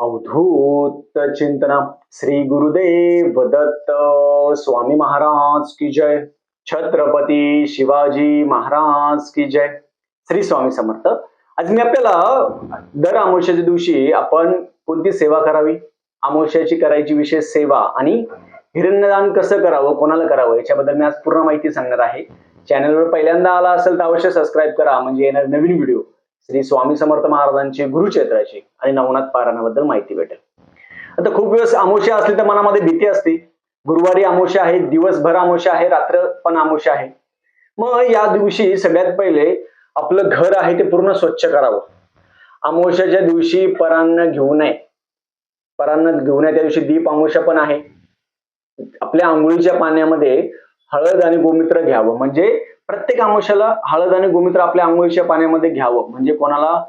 अवधूत चिंतना श्री गुरुदेव दत्त स्वामी महाराज की जय। छत्रपती शिवाजी महाराज की जय। श्री स्वामी समर्थ। आज मी आपल्याला दर अमावस्याच्या दिवशी आपण कोणती सेवा करावी? अमावश्याची करायची विशेष सेवा आणि हिरण्यदान कसं करावं? कोणाला करावं? याच्याबद्दल मी आज पूर्ण माहिती सांगणार आहे. चॅनलवर पहिल्यांदा आला असेल तर अवश्य सबस्क्राईब करा. म्हणजे येणार नवीन व्हिडिओ श्री स्वामी समर्थ महाराजांची गुरुक्षेत्राची आणि नवनाथ पारायणाबद्दल माहिती भेटेल. आता खूप दिवस अमावस्या असली तर मनामध्ये भीती असते. गुरुवारी अमावस्या आहे दिवसभर अमावस्या आहे रात्र पण अमावस्या आहे. मग या दिवशी सगळ्यात पहिले आपलं घर आहे ते पूर्ण स्वच्छ करावं. अमावस्याच्या दिवशी परान्न घेऊ नये. परान्न घेऊ नये त्या दिवशी दीप अमोशा पण आहे. आपल्या आंघोळीच्या पाण्यामध्ये हळद आणि गोमित्र घ्यावं. म्हणजे प्रत्येक आमुष्याला हळद आणि गोमित्र आपल्या आंघोळीच्या पाण्यामध्ये घ्यावं. म्हणजे कोणाला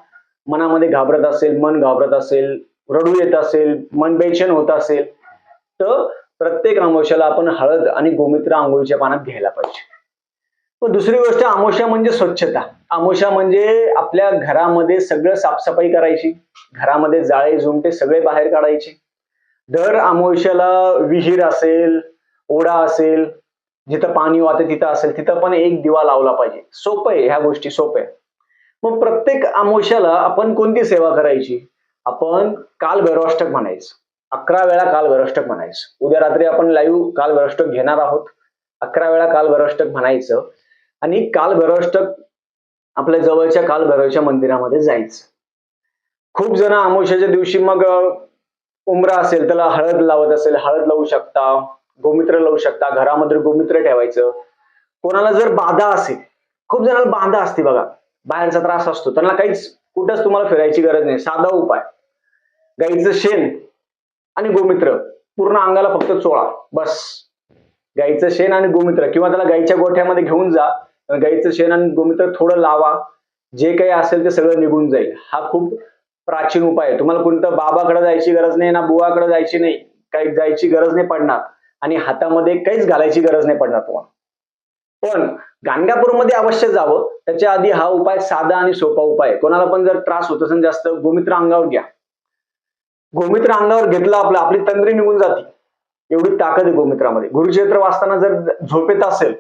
मनामध्ये घाबरत असेल मन घाबरत असेल रडू येत असेल मन बेचैन होत असेल तर प्रत्येक अमावस्याला आपण हळद आणि गोमित्र आंघोळीच्या पाण्यात घ्यायला पाहिजे. पण दुसरी गोष्ट आमोशा म्हणजे स्वच्छता. आमोशा म्हणजे आपल्या घरामध्ये सगळं साफसफाई करायची. घरामध्ये जाळे झुमटे सगळे बाहेर काढायचे. दर अमावस्याला विहीर असेल ओढा असेल जिथं पाणी वाहते तिथं असेल तिथं पण एक दिवा लावला पाहिजे. सोपं आहे ह्या गोष्टी सोप्या मग प्रत्येक अमावस्याला आपण कोणती सेवा करायची? आपण काल भैरवाष्टक म्हणायचं. अकरा वेळा काल भैरवाष्टक म्हणायचं. उद्या रात्री आपण लाईव्ह काल भैरवाष्टक घेणार आहोत. अकरा वेळा काल भैरवाष्टक म्हणायचं. आणि काल भैरवाष्टक आपल्या जवळच्या काल भैरवच्या मंदिरामध्ये जायचं. खूप जण अमावस्याच्या दिवशी मग उमरा असेल त्याला हळद लावत असेल हळद लावू शकता. गोमित्र लावू शकता घरामध्ये गोमित्र ठेवायचं. कोणाला जर बाधा असेल खूप जणांना बाधा असते बघा. बाहेरचा त्रास असतो. त्यांना काहीच कुठंच तुम्हाला फिरायची गरज नाही. साधा उपाय. गाईचं शेण आणि गोमित्र. पूर्ण अंगाला फक्त चोळा. बस. गाईचं शेण आणि गोमित्र. किंवा त्याला गाईच्या गोठ्यामध्ये घेऊन जा. गाईचं शेण आणि गोमित्र थोडं लावा. जे काही असेल ते सगळं निघून जाईल. हा खूप प्राचीन उपाय आहे. तुम्हाला कोणतं बाबाकडे जायची गरज नाही ना बुवाकडे जायची नाही. काही जायची गरज नाही पडणार. आणि हातामध्ये काहीच घालायची गरज नाही पडणार तुम्हाला. पण गाणगापूरमध्ये अवश्य जावं. त्याच्या आधी हा उपाय साधा आणि सोपा उपाय कोणाला पण जर त्रास होत असेल जास्त गोमित्र अंगावर घ्या. गोमित्र अंगावर घेतला आपलं आपली तंद्री निघून जाते. एवढी ताकद आहे गोमित्रामध्ये. गुरुक्षेत्र वाचताना जर झोपेत असेल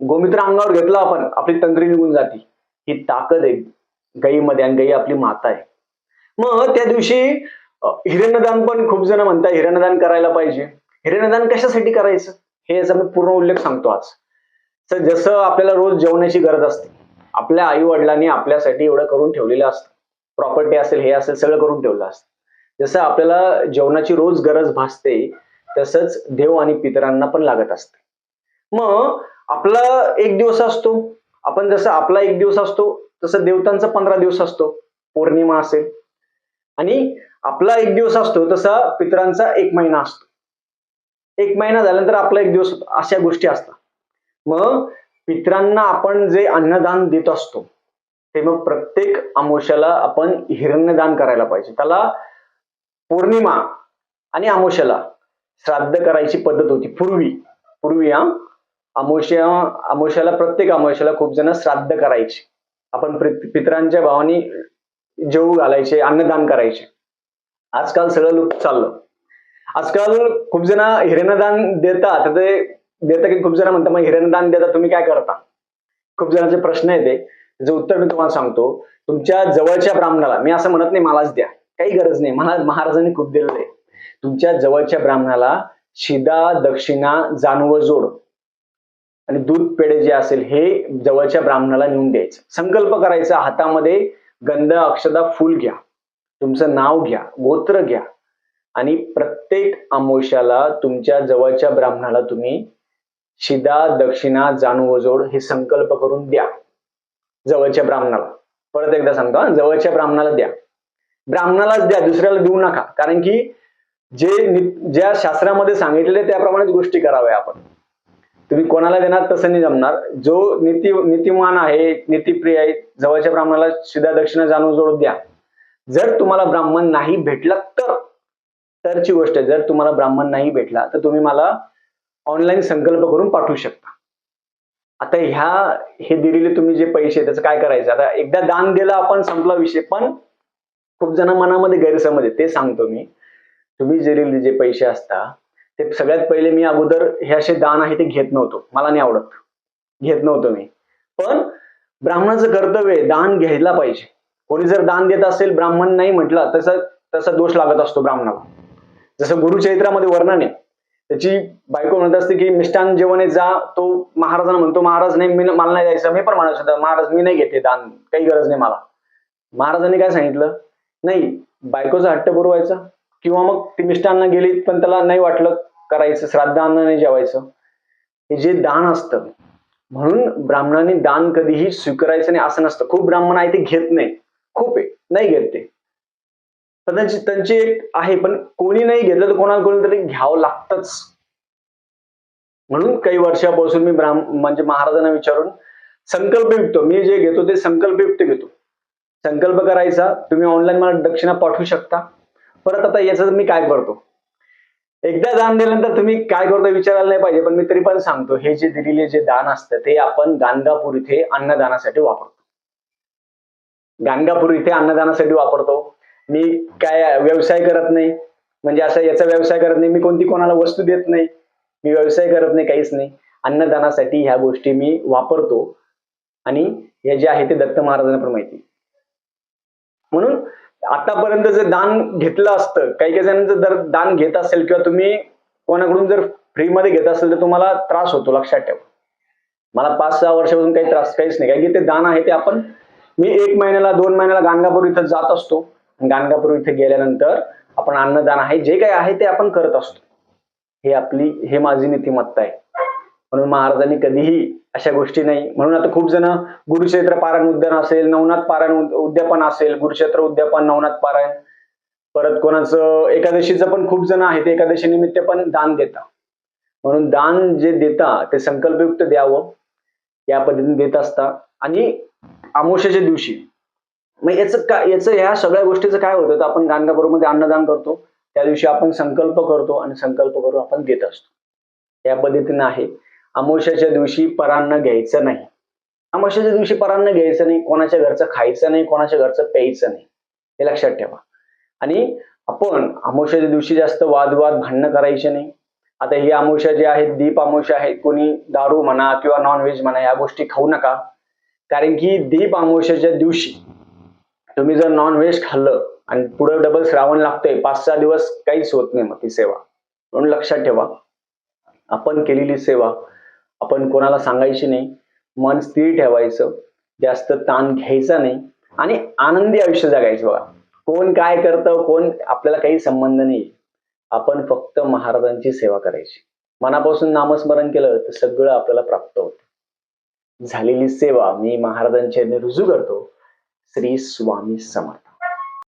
गोमित्र अंगावर घेतला आपण आपली तंद्री निघून जाते. ही ताकद आहे. गाईमध्ये आणि गाई आपली माता आहे. मग त्या दिवशी हिरण्यदान पण खूप जण म्हणतात हिरण्यदान करायला पाहिजे. हिरण्यदान कशासाठी करायचं? हे याचा मी पूर्ण उल्लेख सांगतो आज. तर जसं आपल्याला रोज जेवणाची गरज असते आपल्या आई वडिलांनी आपल्यासाठी एवढं करून ठेवलेलं असतं. प्रॉपर्टी असेल हे असेल सगळं करून ठेवलं असतं. जसं आपल्याला जेवणाची रोज गरज भासते तसंच देव आणि पितरांना पण लागत असते. मग आपला एक दिवस असतो. आपण जसं आपला एक दिवस असतो तसं देवतांचा पंधरा दिवस असतो. पौर्णिमा असेल. आणि आपला एक दिवस असतो तसा पितरांचा एक महिना असतो. एक महिना झाल्यानंतर आपला एक दिवस अशा गोष्टी असतात. मग पितरांना आपण जे अन्नदान देत असतो ते मग प्रत्येक अमावस्याला आपण हिरण्यदान करायला पाहिजे. त्याला पौर्णिमा आणि अमावस्याला श्राद्ध करायची पद्धत होती. पूर्वी पूर्वी हा अमावस्या अमावस्याला प्रत्येक अमावस्याला खूप जण श्राद्ध करायचे. आपण पित- पितरांच्या भावानी जेवू घालायचे अन्नदान करायचे. आजकाल सगळं लुप्त चाललं. आजकाल खूप जण हिरणदान देतात तर ते देता की खूप जण म्हणतात मग हिरण्यदान देता तुम्ही काय करता? खूप जणांचे प्रश्न येते त्याचं उत्तर मी तुम्हाला सांगतो. तुमच्या जवळच्या ब्राह्मणाला मी असं म्हणत नाही मलाच द्या. काही गरज नाही. मला महाराजांनी खूप दिलेलं आहे. तुमच्या जवळच्या ब्राह्मणाला शिदा दक्षिणा जानव जोड आणि दूध पेढे जे असेल हे जवळच्या ब्राह्मणाला नेऊन द्यायचं. संकल्प करायचा. हातामध्ये गंध अक्षदा फुल घ्या. तुमचं नाव घ्या. गोत्र घ्या. आणि प्रत्येक अमावस्याला तुमच्या जवळच्या ब्राह्मणाला तुम्ही शिदा दक्षिणा जाणूवजोड हे संकल्प करून द्या. जवळच्या ब्राह्मणाला. परत एकदा सांगतो जवळच्या ब्राह्मणाला द्या. ब्राह्मणालाच द्या दुसऱ्याला देऊ नका. कारण की जे ज्या शास्त्रामध्ये सांगितलेले त्याप्रमाणेच गोष्टी कराव्या आपण. तुम्ही कोणाला देणार तसं नाही जमणार. जो नीती नीतिमान आहे नीतिप्रिय आहे जवळच्या ब्राह्मणाला शिदा दक्षिणा जाणून जोड द्या. जर तुम्हाला ब्राह्मण नाही भेटला तर तरची गोष्ट आहे. जर तुम्हाला ब्राह्मण नाही भेटला तर तुम्ही मला ऑनलाईन संकल्प करून पाठवू शकता. आता ह्या हे दिलेले तुम्ही जे पैसे त्याचं काय करायचं? आता एकदा दान दिलं आपण संपला विषय पण खूप जण मनामध्ये गैरसमज आहे ते सांगतो मी. तुम्ही दिलेले जे पैसे असता ते सगळ्यात पहिले मी अगोदर हे असे दान आहे ते घेत नव्हतो. मला नाही आवडत. घेत नव्हतो मी. पण ब्राह्मणाचं कर्तव्य आहे दान घ्यायला पाहिजे. कोणी जर दान देत असेल ब्राह्मण नाही म्हटलं तसा तसा दोष लागत असतो ब्राह्मणाला. जसं गुरुचरित्रामध्ये वर्णन आहे त्याची बायको म्हणत असते की मिष्टान जेवण जा तो महाराजांना म्हणतो महाराज नाही मी मला नाही जायचं मी पण महाराज होता महाराज मी नाही घेते दान काही गरज नाही मला. महाराजांनी काय सांगितलं? नाही बायकोचा हट्ट पुरवायचा किंवा मग ती मिष्टांना गेली पण त्याला नाही वाटलं करायचं श्राद्धांना नाही जेवायचं. हे जे दान असतं म्हणून ब्राह्मणांनी दान कधीही स्वीकारायचं नाही असं नसतं. खूप ब्राह्मण आहे ते घेत नाही. खूप आहे नाही घेत ते. कदाचित त्यांची एक आहे पण कोणी नाही घेतलं तर कोणाला कोणी तरी घ्यावं लागतच. म्हणून काही वर्षापासून मी ब्राह्म म्हणजे महाराजांना विचारून संकल्पयुक्त मी जे घेतो ते संकल्पयुक्त घेतो. संकल्प करायचा तुम्ही ऑनलाईन मला दक्षिणा पाठवू शकता. परत आता याचं मी काय करतो? एकदा दान दिल्यानंतर तुम्ही काय करतो विचारायला नाही पाहिजे पण मी तरी पण सांगतो हे जे दिलेले जे दान असतं ते आपण गाणगापूर इथे अन्नदानासाठी वापरतो. गाणगापूर इथे अन्नदानासाठी वापरतो. मी काय व्यवसाय करत नाही. म्हणजे असं याचा व्यवसाय करत नाही. मी कोणती कोणाला वस्तू देत नाही. मी व्यवसाय करत नाही काहीच नाही. अन्नदानासाठी ह्या गोष्टी मी वापरतो. आणि हे जे आहे ते दत्त महाराजांना पण माहिती. म्हणून आतापर्यंत जर दान घेतलं असतं काही काही जणांचं जर दान घेत असेल किंवा तुम्ही कोणाकडून जर फ्रीमध्ये घेत असेल तर तुम्हाला त्रास होतो लक्षात ठेवा. मला पाच सहा वर्षापासून काही त्रास काहीच नाही. कारण की ते दान आहे ते आपण मी एक महिन्याला दोन महिन्याला गाणगापूर इथं जात असतो. गाणगापूर इथे गेल्यानंतर आपण अन्नदान आहे जे काही आहे ते आपण करत असतो. हे आपली हे माझी नीतिमत्ता आहे. म्हणून महाराजांनी कधीही अशा गोष्टी नाही. म्हणून आता खूप जण गुरुक्षेत्र पारायण उद्यान असेल नवनाथ पारायण उद्यापन असेल गुरुक्षेत्र उद्यापन नवनाथ पारायण. परत कोणाचं एकादशीचं पण खूप जण आहे ते एकादशी निमित्त पण दान देता म्हणून दान जे देता ते संकल्पयुक्त द्यावं. या पद्धतीने देत असता. आणि अमावस्याच्या दिवशी मग याचं काय याचं ह्या सगळ्या गोष्टीचं काय होतं? तर आपण गाणगापूरमध्ये अन्नदान करतो. त्या दिवशी आपण संकल्प करतो आणि संकल्प करून आपण देत असतो. या पद्धतीनं आहे. अमावश्याच्या दिवशी परान्न घ्यायचं नाही. अमावश्याच्या दिवशी परान्न घ्यायचं नाही. कोणाच्या घरचं खायचं नाही कोणाच्या घरचं प्यायचं नाही. हे लक्षात ठेवा. आणि आपण अमावश्याच्या दिवशी जास्त वादवाद भांडणं करायचे नाही. आता ही अमावश्या जे आहेत दीप अमावश्या आहेत कोणी दारू म्हणा किंवा नॉनव्हेज म्हणा या गोष्टी खाऊ नका. कारण की दीप अमावश्याच्या दिवशी तुम्ही जर नॉन व्हेज खाल्लं आणि पुढे डबल श्रावण लागतंय पाच सहा दिवस काहीच होत नाही मग ती सेवा. म्हणून लक्षात ठेवा आपण केलेली सेवा आपण कोणाला सांगायची नाही मन स्थिर ठेवायचं जास्त ताण घ्यायचा नाही आणि आनंदी आयुष्य जगायचं बघा. कोण काय करतं कोण आपल्याला काही संबंध नाही. आपण फक्त महाराजांची सेवा करायची. मनापासून नामस्मरण केलं तर सगळं आपल्याला प्राप्त होतं. झालेली सेवा मी महाराजांच्या रुजू करतो. श्री स्वामी समर्थ